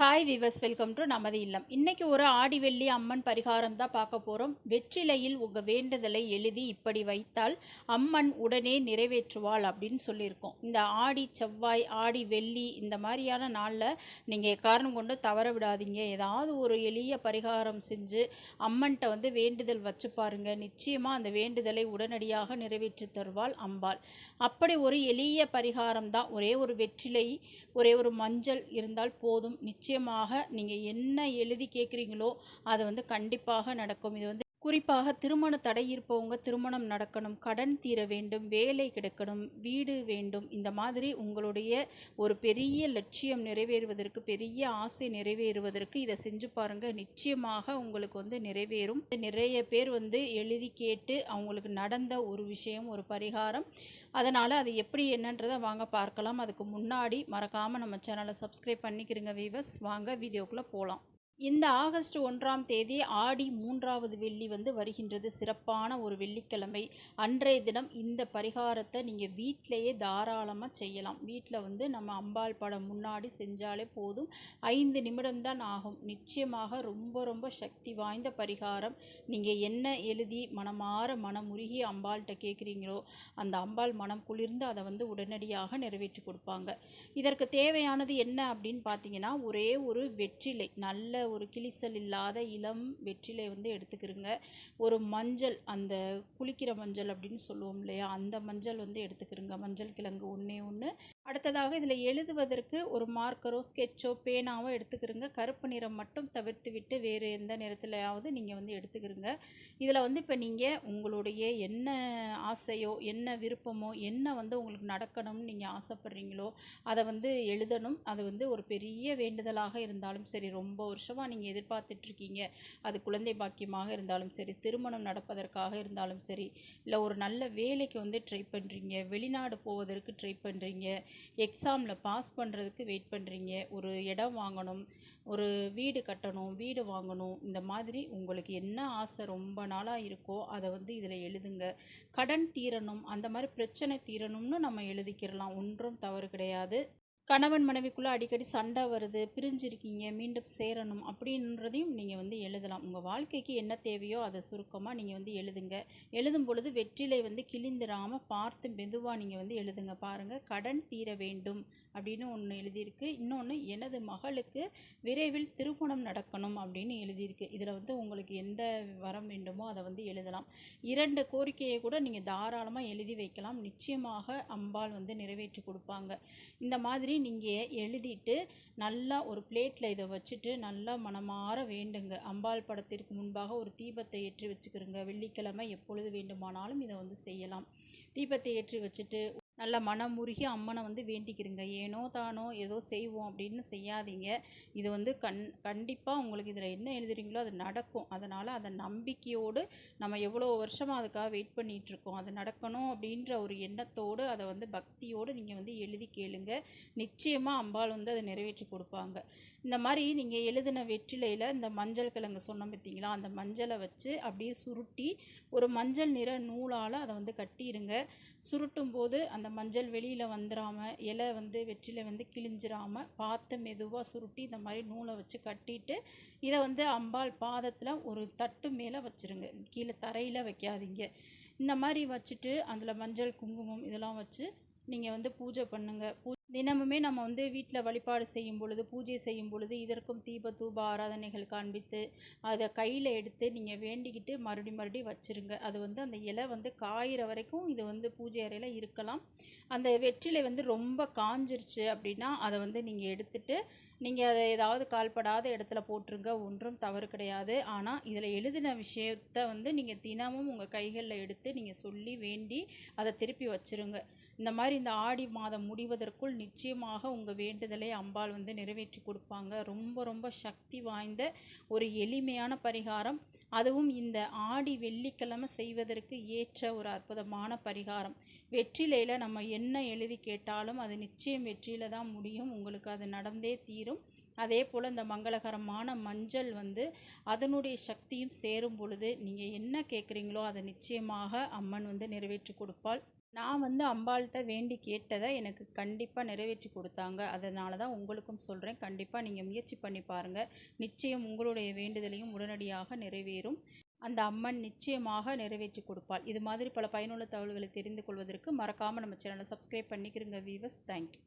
Hi விவஸ் welcome to நமது இல்லம். இன்றைக்கி ஒரு ஆடி வெள்ளி அம்மன் பரிகாரம் தான் பார்க்க போகிறோம் வெற்றிலையில் உங்கள் வேண்டுதலை எழுதி இப்படி வைத்தால் அம்மன் உடனே நிறைவேற்றுவாள் அப்படின்னு சொல்லியிருக்கோம். இந்த ஆடி செவ்வாய் ஆடி வெள்ளி இந்த மாதிரியான நாளில் நீங்கள் காரணம் கொண்டு தவற விடாதீங்க. ஏதாவது ஒரு எளிய பரிகாரம் செஞ்சு அம்மன்கிட்ட வந்து வேண்டுதல் வச்சு பாருங்கள் நிச்சயமாக அந்த வேண்டுதலை உடனடியாக நிறைவேற்றி தருவாள் அம்பாள். அப்படி ஒரு எளிய பரிகாரம் தான். ஒரே ஒரு வெற்றிலை ஒரே ஒரு மஞ்சள் இருந்தால் போதும். நிச்சயம் நிச்சயமாக நீங்கள் என்ன எழுதி கேட்குறீங்களோ அது வந்து கண்டிப்பாக நடக்கும். இது வந்து குறிப்பாக திருமண தடை இருப்பவங்க திருமணம் நடக்கணும் கடன் தீர வேண்டும் வேலை கிடைக்கணும் வீடு வேண்டும். இந்த மாதிரி உங்களுடைய ஒரு பெரிய லட்சியம் நிறைவேறுவதற்கு பெரிய ஆசை நிறைவேறுவதற்கு இதை செஞ்சு பாருங்க. நிச்சயமாக உங்களுக்கு வந்து நிறைவேறும். நிறைய பேர் வந்து எழுதி கேட்டு அவங்களுக்கு நடந்த ஒரு விஷயம் ஒரு பரிகாரம். அதனால் அது எப்படி என்னன்றதை வாங்க பார்க்கலாம். அதுக்கு முன்னாடி மறக்காமல் நம்ம சேனலை சப்ஸ்கிரைப் பண்ணிக்கிறங்க வீவர்ஸ் வாங்க வீடியோக்குள்ளே போகலாம் இந்த ஆகஸ்ட் ஒன்றாம் தேதி ஆடி மூன்றாவது வெள்ளி வந்து வருகின்றது. சிறப்பான ஒரு வெள்ளிக்கிழமை. அன்றைய தினம் இந்த பரிகாரத்தை நீங்கள் வீட்டிலையே தாராளமாக செய்யலாம். வீட்டில் வந்து நம்ம அம்பாள் படம் முன்னாடி செஞ்சாலே போதும். ஐந்து நிமிடம்தான் ஆகும். நிச்சயமாக ரொம்ப ரொம்ப சக்தி வாய்ந்த பரிகாரம். நீங்கள் என்ன எழுதி மனமாற மனமுருகி அம்பாள்கிட்ட கேட்குறீங்களோ அந்த அம்பாள் மனம் குளிர்ந்து அதை வந்து உடனடியாக நிறைவேற்றி கொடுப்பாங்க. இதற்கு தேவையானது என்ன அப்படின்னு பார்த்தீங்கன்னா ஒரே ஒரு வெற்றிலை. நல்ல ஒரு கிளிசல் இல்லாத இளம் வெற்றிலை வந்து எடுத்துக்கிறங்க. ஒரு மஞ்சள் அந்த குளிக்கிற மஞ்சள் அப்படின்னு சொல்லுவோம் இல்லையா? அந்த மஞ்சள் வந்து எடுத்துக்கிறங்க. மஞ்சள் கிழங்கு ஒன்றே ஒன்று அடுத்ததாக இதில் எழுதுவதற்கு ஒரு மார்க்கரோ ஸ்கெட்சோ பேனாவோ எடுத்துக்கிறங்க. கருப்பு நிறம் மட்டும் தவிர்த்து விட்டு வேறு எந்த நிறத்துலையாவது நீங்கள் வந்து எடுத்துக்கிறங்க. இதில் வந்து இப்போ நீங்கள் உங்களுடைய என்ன ஆசையோ என்ன விருப்பமோ என்ன வந்து உங்களுக்கு நடக்கணும்னு நீங்கள் ஆசைப்படுறீங்களோ அதை வந்து எழுதணும். அது வந்து ஒரு பெரிய வேண்டுதலாக இருந்தாலும் சரி ரொம்ப வருஷமாக நீங்கள் எதிர்பார்த்துட்ருக்கீங்க. அது குழந்தை பாக்கியமாக இருந்தாலும் சரி திருமணம் நடப்பதற்காக இருந்தாலும் சரி இல்லை ஒரு நல்ல வேலைக்கு வந்து ட்ரை பண்ணுறீங்க வெளிநாடு போவதற்கு ட்ரை பண்ணுறீங்க எக்ஸாமில் பாஸ் பண்ணுறதுக்கு வெயிட் பண்ணுறீங்க ஒரு இடம் வாங்கணும் ஒரு வீடு கட்டணும் வீடு வாங்கணும் இந்த மாதிரி உங்களுக்கு என்ன ஆசை ரொம்ப நாளாக இருக்கோ அதை வந்து இதில் எழுதுங்க. கடன் தீரணும் அந்த மாதிரி பிரச்சனை தீரணும்னு நம்ம எழுதிக்கிறலாம் ஒன்றும் தவறு கிடையாது. கணவன் மனைவிக்குள்ளே அடிக்கடி சண்டை வருது பிரிஞ்சிருக்கீங்க மீண்டும் சேரணும் அப்படின்றதையும் நீங்கள் வந்து எழுதலாம். உங்கள் வாழ்க்கைக்கு என்ன தேவையோ அதை சுருக்கமாக நீங்கள் வந்து எழுதுங்க. எழுதும் பொழுது வெற்றிலை வந்து கிழிந்துராமல் பார்த்து மெதுவாக நீங்கள் வந்து எழுதுங்க. பாருங்கள் கடன் தீர வேண்டும் அப்படின்னு ஒன்று எழுதியிருக்கு. இன்னொன்று எனது மகளுக்கு விரைவில் திருமணம் நடக்கணும் அப்படின்னு எழுதியிருக்கு. இதில் வந்து உங்களுக்கு எந்த வரம் வேண்டுமோ அதை வந்து எழுதலாம். இரண்டு கோரிக்கையை கூட நீங்கள் தாராளமாக எழுதி வைக்கலாம். நிச்சயமாக அம்பாள் வந்து நிறைவேற்றி கொடுப்பாங்க. இந்த மாதிரி நீங்கள் எழுதிட்டு நல்லா ஒரு பிளேட்டில் இதை வச்சுட்டு நல்லா மனமாற வேண்டுங்க. அம்பாள் படத்திற்கு முன்பாக ஒரு தீபத்தை ஏற்றி வச்சுக்கிறோங்க. வெள்ளிக்கிழமை எப்பொழுது வேண்டுமானாலும் இதை வந்து செய்யலாம். தீபத்தை ஏற்றி வச்சுட்டு நல்ல மனம் முருகி அம்மனை வந்து வேண்டிக்கிறங்க ஏனோ தானோ ஏதோ செய்வோம் அப்படின்னு செய்யாதீங்க. இது வந்து கண் கண்டிப்பாக உங்களுக்கு இதில் என்ன எழுதுறீங்களோ அது நடக்கும். அதனால் அதை நம்பிக்கையோடு நம்ம எவ்வளோ வருஷமாக அதுக்காக வெயிட் பண்ணிகிட்ருக்கோம் அது நடக்கணும் அப்படின்ற ஒரு எண்ணத்தோடு அதை வந்து பக்தியோடு நீங்கள் வந்து எழுதி கேளுங்க. நிச்சயமாக அம்பாள் வந்து அதை நிறைவேற்றி கொடுப்பாங்க. இந்த மாதிரி நீங்கள் எழுதின வெற்றிலையில் இந்த மஞ்சள் கிழங்கு சொன்னோம் பார்த்தீங்களா? அந்த மஞ்சளை வச்சு அப்படியே சுருட்டி ஒரு மஞ்சள் நிற நூலால் அதை வந்து கட்டிடுங்க சுருட்டும் போது அந்த மஞ்சள் வெளியில் வந்துடாமல் இலை வந்து வெற்றில வந்து கிழிஞ்சிராமல் பார்த்து மெதுவாக சுருட்டி இந்த மாதிரி நூலை வச்சு கட்டிட்டு இதை வந்து அம்பாள் பாதத்தில் ஒரு தட்டு மேலே வச்சுருங்க. கீழே தரையில் வைக்காதீங்க. இந்த மாதிரி வச்சுட்டு அதில் மஞ்சள் குங்குமம் இதெல்லாம் வச்சு நீங்கள் வந்து பூஜை பண்ணுங்கள் பூ தினமுமே நம்ம வந்து வீட்டில் வழிபாடு செய்யும் பொழுது பூஜை செய்யும் பொழுது இதற்கும் தீப தூப ஆராதனைகள் காண்பித்து அதை கையில் எடுத்து நீங்கள் வேண்டிக்கிட்டு மறுபடி மறுபடி வச்சுருங்க. அது வந்து அந்த இலை வந்து காயிற வரைக்கும் இது வந்து பூஜை அறையில் இருக்கலாம். அந்த வெற்றிலை வந்து ரொம்ப காஞ்சிருச்சு அப்படின்னா அதை வந்து நீங்கள் எடுத்துட்டு நீங்கள் அதை ஏதாவது கால்படாத இடத்துல போட்டுருங்க. ஒன்றும் தவறு கிடையாது. ஆனால் இதில் எழுதின விஷயத்த வந்து நீங்கள் தினமும் உங்கள் கைகளில் எடுத்து நீங்கள் சொல்லி வேண்டி அதை திருப்பி வச்சுருங்க. இந்த மாதிரி இந்த ஆடி மாதம் முடிவதற்குள் நிச்சயமாக உங்கள் வேண்டுதலை அம்பாள் வந்து நிறைவேற்றி கொடுப்பாங்க. ரொம்ப ரொம்ப சக்தி வாய்ந்த ஒரு எளிமையான பரிகாரம். அதுவும் இந்த ஆடி வெள்ளிக்கிழமை செய்வதற்கு ஏற்ற ஒரு அற்புதமான பரிகாரம். வெற்றிலையில் நம்ம என்ன எழுதி கேட்டாலும் அது நிச்சயம் வெற்றியில் தான் முடியும். உங்களுக்கு அது நடந்தே தீரும். அதே போல் இந்த மங்களகரமான மஞ்சள் வந்து அதனுடைய சக்தியும் சேரும் பொழுது நீங்கள் என்ன கேட்குறீங்களோ அதை நிச்சயமாக அம்மன் வந்து நிறைவேற்றி கொடுப்பாள். நான் வந்து அம்பாள்கிட்ட வேண்டி கேட்டதை எனக்கு கண்டிப்பாக நிறைவேற்றி கொடுத்தாங்க. அதனால தான் உங்களுக்கும் சொல்கிறேன் கண்டிப்பாக நீங்கள் முயற்சி பண்ணி பாருங்கள் நிச்சயம் உங்களுடைய வேண்டுதலையும் உடனடியாக நிறைவேறும். அந்த அம்மன் நிச்சயமாக நிறைவேற்றி கொடுப்பாள். இது மாதிரி பல பயனுள்ள தகவல்களை தெரிந்து கொள்வதற்கு மறக்காமல் நம்ம சேனலை சப்ஸ்கிரைப் பண்ணிக்கிறோங்க வீவர்ஸ் தேங்க்யூ